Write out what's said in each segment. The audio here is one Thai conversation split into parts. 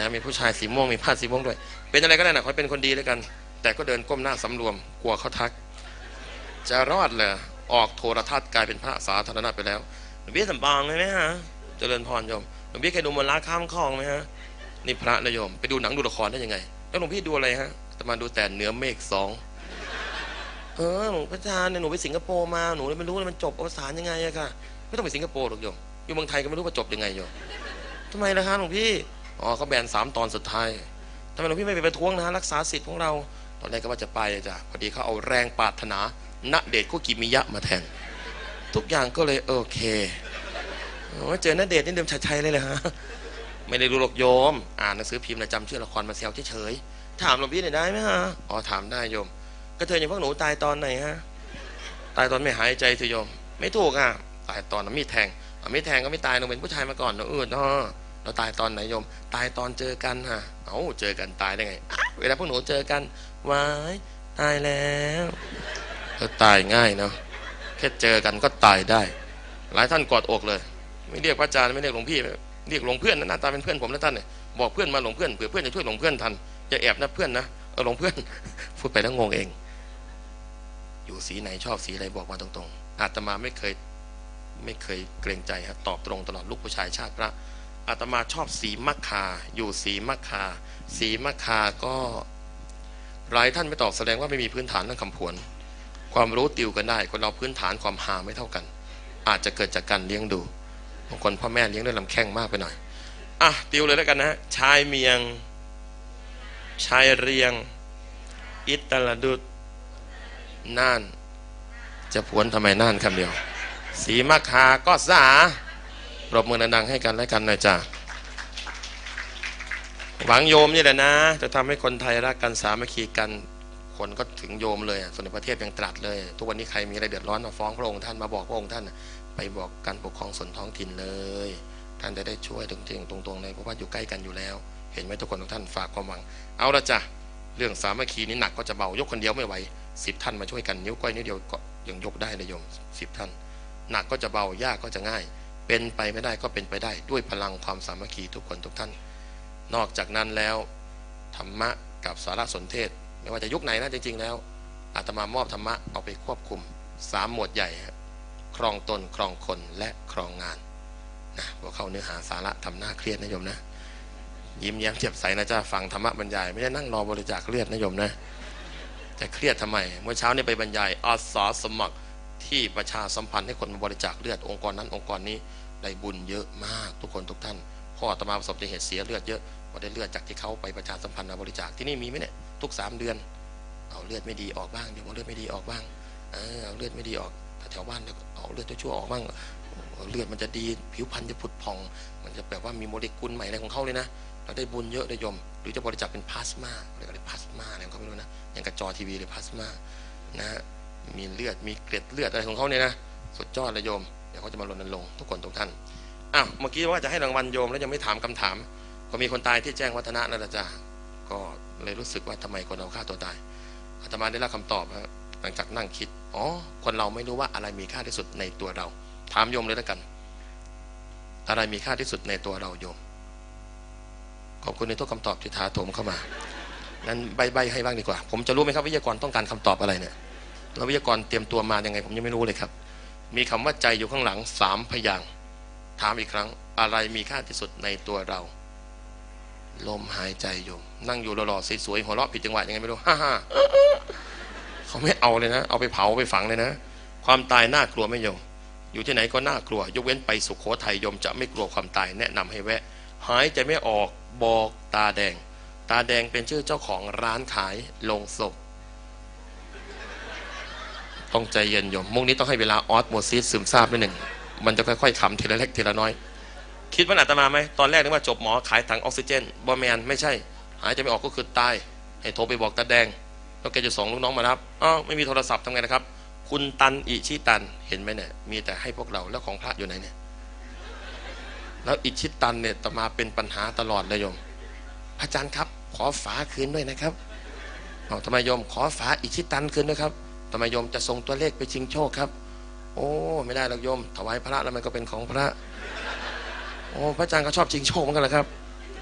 นะมีผู้ชายสีม่วงมีผ้าสีม่วงด้วย เป็นอะไรก็ได้นะขอเป็นคนดีด้วกัน แต่ก็เดินก้มหน้าสำรวม กลัวเขาทัก จะรอดเลยออกโทรทัศน์กลายเป็นพระสาธารณะไปแล้วหลวงพี่สำบางเลยไหมฮะเจริญพรโยมหลวงพี่เคยดูมนต์รักข้ามคลองไหมฮะนี่พระนะโยมไปดูหนังดูละครได้ยังไง แล้วหลวงพี่ดูอะไรฮะแต่มาดูแต่เหนือเมฆสองเออหลวงพระอจารย์เนี่ยหนูไปสิงคโปร์มาหนูเลยไม่รู้ว่ามันจบอวสานยังไงอะค่ะ ไม่ต้องไปสิงคโปร์หรอกโยมอยู่เมืองไทยก็ไม่รู้ว่าจบยังไงโยมทำไมล่ะคะหลวงพี่ อ๋อเขาแบนสามตอนสุดท้ายทำไมหลวงพี่ไม่ไปประท้วงนะรักษาสิทธิ์ของเรา ตอนแรกก็ว่าจะไปจ้ะพอดีเขาเอาแรงปรารถนาณเดชน์คุกิมิยะมาแทน ทุกอย่างก็เลยโอเคโอ้ยเจอณเดชนี่เดิมชัดชัยเลยเลยฮะไม่ได้ดูหรอกโยม อ่านหนังสือพิมพ์นะจำชื่อละครมาแซวเฉยๆถามหลวงพี่หน่อยได้ไหมฮะอ๋อถามได้โยมก็เธออย่างพวกหนูตายตอนไหนฮะตายตอนไม่หายใจสิโยม ไม่ถูกอะตายตอนมีดแทงมีดแทงก็ไม่ตายเราเป็นผู้ชายมาก่อนเนอะเออเนาะ เราตายตอนไหนโยม ตายตอนเจอกันฮะเอ้าเจอกันตายได้ไง เวลาพวกหนูเจอกันวายตายแล้วเออตายง่ายเนาะแค่เจอกันก็ตายได้ หลายท่านกอดอกเลย ไม่เรียกพระอาจารย์ไม่เรียกหลวงพี่เรียกหลวงเพื่อนนะหน้าตาเป็นเพื่อนผมนะท่านเนี่ยบอกเพื่อนมาหลวงเพื่อนเผื่อเพื่อนจะช่วยหลวงเพื่อนทันอย่าแอบนะเพื่อนนะเออหลวงเพื่อนพูดไปแล้วงงเอง อยู่สีไหนชอบสีอะไรบอกมาตรงๆอาตมาไม่เคยไม่เคยเกรงใจครับตอบตรงตลอดลูกผู้ชายชาติพระ อาตมาชอบสีมัคคา อยู่สีมัคคา สีมัคคาก็หลายท่านไม่ตอบแสดงว่าไม่มีพื้นฐานเรื่องคำผวน ความรู้ติวกันได้ คนเราพื้นฐานความหาไม่เท่ากัน อาจจะเกิดจากการเลี้ยงดูบางคนพ่อแม่เลี้ยงด้วยลำแข้งมากไปหน่อยอะติวเลยแล้วกันนะชายเมียง ชายเรียง อิตรดุดน่าน จะผวนทำไมน่านคำเดียว สีมะคาก็สา ปรบมือดังๆให้กันและกันหน่อยจ้าหวังโยมนี่แหละนะ จะทำให้คนไทยรักกันสามัคคีกันคนก็ถึงโยมเลย ส่วนในประเทศยังตรัสเลย ทุกวันนี้ใครมีอะไรเดือดร้อนมาฟ้องพระองค์ท่านมาบอกพระองค์ท่าน ไปบอกการปกครองส่วนท้องถิ่นเลย ท่านจะได้ช่วยจริงๆตรงๆเลยเพราะว่าอยู่ใกล้กันอยู่แล้ว เห็นไหมทุกคนทุกท่านฝากความหวัง เอาละจ้ะเรื่องสามัคคีนี้หนักก็จะเบายกคนเดียวไม่ไหวสิบท่านมาช่วยกันนิ้วก้อยนิ้วเดียวก็ยังยกได้เลยโยมสิบท่าน หนักก็จะเบายากก็จะง่าย เป็นไปไม่ได้ก็เป็นไปได้ด้วยพลังความสามัคคีทุกคนทุกท่าน นอกจากนั้นแล้วธรรมะกับสารสนเทศ ไม่ว่าจะยุคไหนนะจริง ๆ แล้วอาตมามอบธรรมะเอาไปควบคุมสามหมวดใหญ่ครองตนครองคนและครองงานนะพวกเข้าเนื้อหาสาระทำหน้าเครียดนะโยมนะ ยิ้มแย้มเจ็บใสนะจ้าฟังธรรมะบรรยาย ไม่ได้นั่งรอบริจาคเลือดนะโยมนะจะเครียดทำไม เมื่อเช้านี้ไปบรรยายอาสาสมัคร ที่ประชาสัมพันธ์ให้คนมาบริจาคเลือดองค์กรนั้นองค์กรนี้ได้บุญเยอะมากทุกคนทุกท่านพ่อตมาประสบเหตุเสียเลือดเยอะพอได้เลือดจากที่เขาไปประชาสัมพันธ์มาบริจาคที่นี่มีไหมเนี่ยทุกสามเดือน เอาเลือดไม่ดีออกบ้างเดี๋ยวเอาเลือดไม่ดีออกบ้างเออเอาเลือดไม่ดีออกแถวบ้านเอาเลือดชั่วๆออกบ้างเลือดมันจะดีผิวพรรณจะผุดผ่อง มันจะแบบว่ามีโมเลกุลใหม่อะไรของเขาเลยนะเราได้บุญเยอะเลยยม หรือจะบริจาคเป็นพลาสมาเรียกอะไรพลาสมาอะไรของเขาไม่รู้นะอย่างกระจอทีวีเลยพลาสมานะฮะ มีเลือดมีเกล็ดเลือดอะไรของเขาเนี่ยนะสุดยอดเลยโยมเดี๋ยวเขาจะมารณรงค์ทุกคนทุกท่านอ้าวเมื่อกี้ว่าจะให้รางวัลโยมแล้วยังไม่ถามคำถาม ก็มีคนตายที่แจ้งวัฒนะนั่นแหละจ้ะก็เลยรู้สึกว่าทำไมคนเราฆ่าตัวตายอาตมาได้รับคำตอบฮะหลังจากนั่งคิดอ๋อคนเราไม่รู้ว่าอะไรมีค่าที่สุดในตัวเรา ถามโยมเลยแล้วกัน อะไรมีค่าที่สุดในตัวเราโยมขอบคุณในทุกคำตอบที่ถาโถมเข้ามา งั้นใบใบให้บ้างดีกว่า ผมจะรู้ไหมครับวิทยากรต้องการคำตอบอะไรเนี่ย แล้ววิทยากรเตรียมตัวมายังไง ผมยังไม่รู้เลยครับ มีคำว่าใจอยู่ข้างหลังสามพยางถามอีกครั้งอะไรมีค่าที่สุดในตัวเรา ลมหายใจอยู่นั่งอยู่หล่อๆสวยๆหัวเราะผิดจังหวะยังไงไม่รู้ฮ่าฮ่าเขาไม่เอาเลยนะ เอาไปเผาไปฝังเลยนะ ความตายน่ากลัวไหม่โยมอยู่ที่ไหนก็น่ากลัว ยกเว้นไปสุขโขทัยโยมจะไม่กลัวความตายแนะนำให้แวะ หายใจไม่ออกบอกตาแดง ตาแดงเป็นชื่อเจ้าของร้านขายลงศพ ต้องใจเย็นโยมมุกนี้ต้องให้เวลาออสโมซิสซึมซาบนิดหนึ่งมันจะค่อยๆขำทีละเล็กทีละน้อย คิดว่าอาตมาไหมตอนแรกนึกว่าจบหมอขายถังออกซิเจนบอแมนไม่ใช่ หายใจไม่ออกก็คือตายให้โทรไปบอกตาแดง แล้วแกจะส่งลูกน้องมารับอ้าวไม่มีโทรศัพท์ทำไงนะครับ คุณตันอิชิตันเห็นไหมเนี่ยมีแต่ให้พวกเราแล้วของพระอยู่ไหนเนี่ยแล้วอิชิตันเนี่ยตมาเป็นปัญหาตลอดเลยโยมอาจารย์ครับ ขอฝาคืนด้วยนะครับเอาทำไมโยมขอฝาอิชิตันคืนด้วยครับ ทำไมโยมจะส่งตัวเลขไปชิงโชคครับ โอ้ไม่ได้หรอกโยม ถวายพระแล้วมันก็เป็นของพระ โอ้พระอาจารย์ก็ชอบชิงโชคเหมือนกันเหรอครับ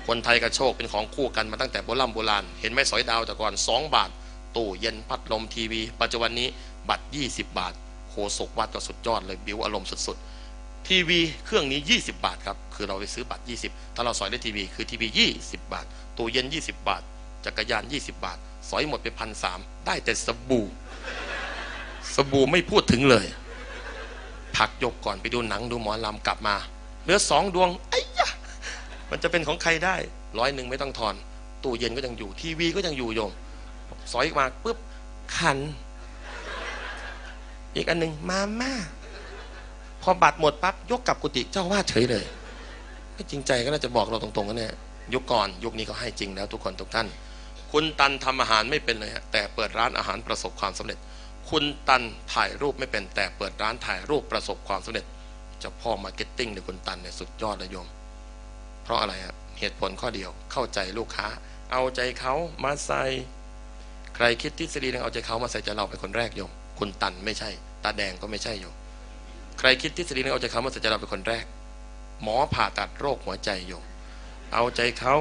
คนไทยกับโชคเป็นของคู่กันมาตั้งแต่โบราณโบราณ เห็นไหมสอยดาวแต่ก่อน 2 บาท ตู้เย็นพัดลมทีวี ปัจจุบันนี้บัตร 20 บาทโคศกวัดก็สุดยอดเลยบิวอารมณ์สุดๆทีวีเครื่องนี้ 20 บาทครับคือเราไปซื้อบัตร 20 ถ้าเราสอยได้ทีวีคือทีวี 20 บาทตู้เย็น 20 บาทจักรยาน 20 บาท สอยหมดไปพันสามได้แต่สบู่ บู่ไม่พูดถึงเลยพักยกก่อนไปดูหนังดูหมอลำกลับมาเหลือสองดวงไอ้ยะมันจะเป็นของใครได้ร้อยหนึ่งไม่ต้องทอนตู้เย็นก็ยังอยู่ ทีวีก็ยังอยู่โยมสอยมาปุ๊บขัน อีกอันหนึ่งมาม่าพอบัตรหมดปั๊บยกกลับกุฏิเจ้าวาดเฉยเลยไม่จริงใจก็น่าจะบอกเราตรงๆกันเนี่ยยุคก่อนยุคนี้เขาให้จริงแล้วทุกคนทุกท่าน คุณตันทำอาหารไม่เป็นเลยฮะแต่เปิดร้านอาหารประสบความสำเร็จ คุณตันถ่ายรูปไม่เป็นแต่เปิดร้านถ่ายรูปประสบความสำเร็จเจ้าพ่อมาร์เก็ตติ้งในคุณตันเนี่ยสุดยอดเลยโยม เพราะอะไรครับเหตุผลข้อเดียวเข้าใจลูกค้า เอาใจเขามาใส่ ใครคิดทฤษฎีนึงเอาใจเขามาใส่ใจเราเป็นคนแรกโยม คุณตันไม่ใช่ ตาแดงก็ไม่ใช่โยม ใครคิดทฤษฎีนึงเอาใจเขามาใส่ใจเราเป็นคนแรก หมอผ่าตัดโรคหัวใจโยม เอาใจเขา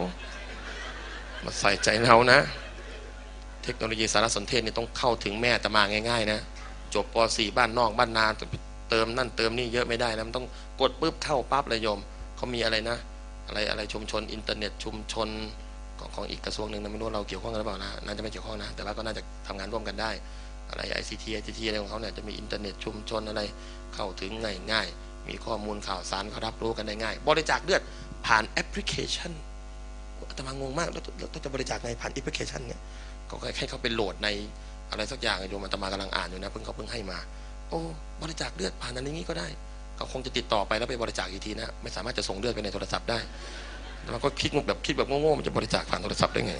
มาใส่ใจเรานะ ทคโนโลยีสารสนเทศนี่ต้องเข้าถึงแม่แต่มาง่าย ๆ นะ จบป .4 บ้านนอกบ้านนาเติมนั่นเติมนี่เยอะไม่ได้นะมันต้องกดปุ๊บเข้าปั๊บเลยโยมเขามีอะไรนะ อะไรอะไรชุมชนอินเทอร์เน็ตชุมชนของของอีกกระทรวงหนึ่งนะไม่รู้เราเกี่ยวข้องกันหรือเปล่านะน่าจะไม่เกี่ยวข้องนะ แต่ว่าก็น่าจะทำงานร่วมกันได้ อะไร ICT ICT อะไรของเขาเนี่ยจะมีอินเทอร์เน็ตชุมชนอะไรเข้าถึงง่ายง่ายๆมีข้อมูลข่าวสารเขารับรู้กันได้ง่าย บริจาคเลือดผ่านแอปพลิเคชันอาตมางงมากแล้วแล้วแล้วจะบริจาคไงผ่านแอปพลิเคชันเนี่ย ก็ให้เขาไปโหลดในอะไรสักอย่างโยมอาตมากำลังอ่านอยู่นะเพิ่งเขาเพิ่งให้มา โอ้บริจาคเลือดผ่านอันนี้ก็ได้เขาคงจะติดต่อไปแล้วไปบริจาคอีกทีนะไม่สามารถจะส่งเลือดไปในโทรศัพท์ได้เราก็คิดแบบคิดแบบโง่ๆมันจะบริจาคผ่านโทรศัพท์ได้ไง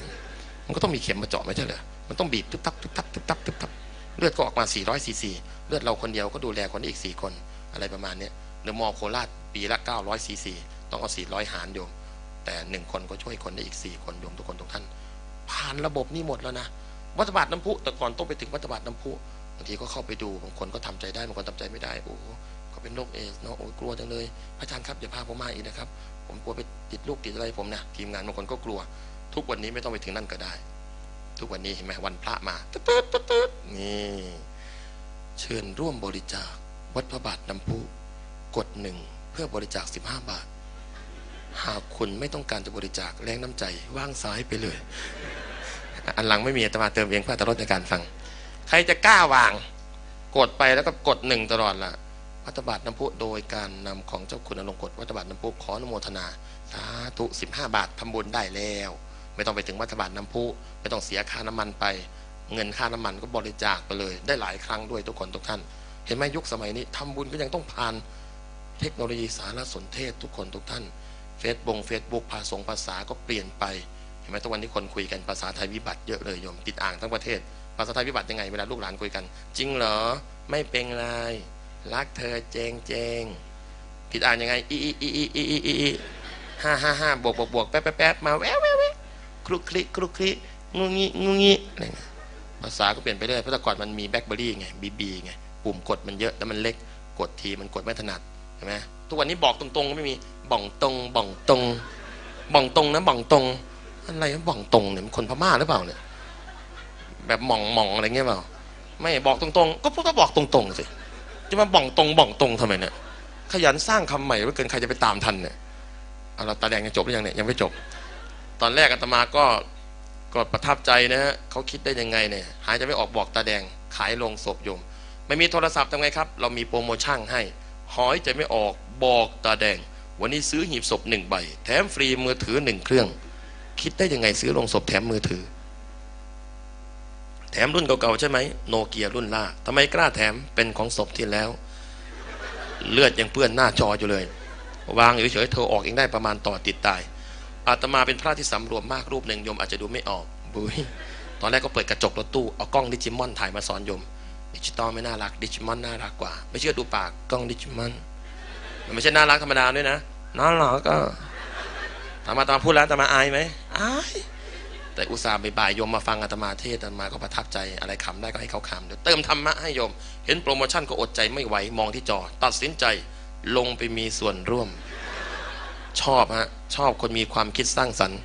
มันก็ต้องมีเข็มมาเจาะไม่ใช่เหรอมันต้องบีบตึ๊บตับตึ๊บตับตึ๊บตับตึ๊บตับเลือดก็ออกมา 400ซีซีเลือดเราคนเดียวก็ดูแลคนอีก 4 คนอะไรประมาณนี้เดอะมอลโคราชปีละ 900ซีซีต้องเอา400 หารโยม แต่หนึ่งคนก็ช่วยคนได้อีก 4 คนโยมทุกคนทุกท่าน ผ่านระบบนี้หมดแล้วนะวัดบาทน้ำพุแต่ก่อนต้องไปถึงวัดบาทน้ำพุบางทีก็เข้าไปดูบางคนก็ทำใจได้บางคนทำใจไม่ได้โอ้โหเขาเป็นโรคเอสเนาะโอ้กลัวจังเลยพระอาจารย์ครับอย่าพาผมมาอีกนะครับ ผมกลัวไปติดลูกติดอะไรผมนะทีมงานบางคนก็กลัว ทุกวันนี้ไม่ต้องไปถึงนั่นก็ได้ ทุกวันนี้เห็นไหมวันพระมาตึ๊ดตึ๊ดตึ๊ดตึ๊ดนี่เชิญร่วมบริจาควัดพระบาทน้ำพุกดหนึ่งเพื่อบริจาค 15 บาท หากคุณไม่ต้องการจะบริจาคแรงน้ำใจว่างซ้ายไปเลย อันหลังไม่มีอาตมาเติมเองเพื่อตรถรสในการฟัง ใครจะกล้าวาง กดไปแล้วก็กดหนึ่งตลอดละวัตบาทน้ำพุโดยการนำของเจ้าคุณอลงกฎวัตบาทน้ำพุขออนุโมทนาสาธุ15บาททำบุญได้แล้ว ไม่ต้องไปถึงวัตบาทน้ำพุไม่ต้องเสียค่าน้ำมันไป เงินค่าน้ำมันก็บริจาคไปเลย ได้หลายครั้งด้วยทุกคนทุกท่าน เห็นไหมยุคสมัยนี้ทำบุญก็ยังต้องผ่านเทคโนโลยีสารสนเทศทุกคนทุกท่านเฟซบุ๊กเฟซบุ๊กภาษงภาษาก็เปลี่ยนไป ไหมทุกวันที่คนคุยกันภาษาไทยวิบัติเยอะเลยโยมติดอ่างทั้งประเทศ ภาษาไทยวิบัติยังไงเวลาลูกหลานคุยกัน จริงเหรอไม่เป็นไรรักเธอเจงเจงติดอ่านยังไงอีอีอีอีอีอีอีห้าห้าห้าบวกบวกบวกแป๊บแป๊บแป๊บมาแววแววแววคลุกคลิกคลุกคลิกงูงี้งูงี้อะไรภาษาก็เปลี่ยนไปเรื่อยเพราะแต่ก่อนมันมีแบล็คเบอรี่ไงบีบีไงปุ่มกดมันเยอะแล้วมันเล็กกดทีมันกดไม่ถนัดเห็นไหมทุกวันนี้บอกตรงๆก็ไม่มีบ่องตรงบ่องตรงบ่องตรงนะบ่องตรง อะไรนบ่องตรงเนี่ยมันคนพม่าหรือเปล่าเนี่ย แบบมองมองอะไรเงี้ยเปล่า ไม่บอกตรงๆ ก็พูดก็บอกตรงๆสิจะมาบ่องตรงบ่องตรงทำไมเนี่ย ขยันสร้างคำใหม่ว่าเกินใครจะไปตามทันเนี่ยเอาเราตาแดงยังจบหรือยังเนี่ยยังไม่จบ ตอนแรกอาตมาก็ก็ประทับใจนะฮะเขาคิดได้ยังไงเนี่ย หายใจไม่ออกบอกตาแดงขายลงศพโยม ไม่มีโทรศัพท์ทำไงครับ เรามีโปรโมชั่นให้หายใจไม่ออกบอกตาแดง วันนี้ซื้อหีบศพหนึ่งใบ แถมฟรีมือถือหนึ่งเครื่อง คิดได้ยังไงซื้อลงศพแถมมือถือ แถมรุ่นเก่าๆใช่ไหมโนเกียรุ่นล่าทำไมกล้าแถมเป็นของศพที่แล้ว เลือดยังเปื้อนหน้าจออยู่เลย วางอยู่เฉยๆเธอออกเองได้ประมาณต่อติดตายอาตมาเป็นพระที่สำรวมมากรูปหนึ่งโยมอาจจะดูไม่ออกบุยตอนแรกก็เปิดกระจกรถตู้เอากล้องดิจิมอนถ่ายมาสอนโยมดิจิตอลไม่น่ารักดิจิมอนน่ารักกว่า ไม่เชื่อดูปากกล้องดิจิมอนมันไม่ใช่น่ารักธรรมดาด้วยนะน่ารักก็ถามอาตมาพูดแล้วอาตมาอายไหม อาย แต่อุตส่าห์บ่ายโยมมาฟังอาตมาเทศอาตมาก็ประทับใจอะไรขำได้ก็ให้เขาขำเดี๋ยวเติมธรรมะให้โยม เห็นโปรโมชั่นก็อดใจไม่ไหวมองที่จอ ตัดสินใจลงไปมีส่วนร่วม ชอบฮะชอบคนมีความคิดสร้างสรรค์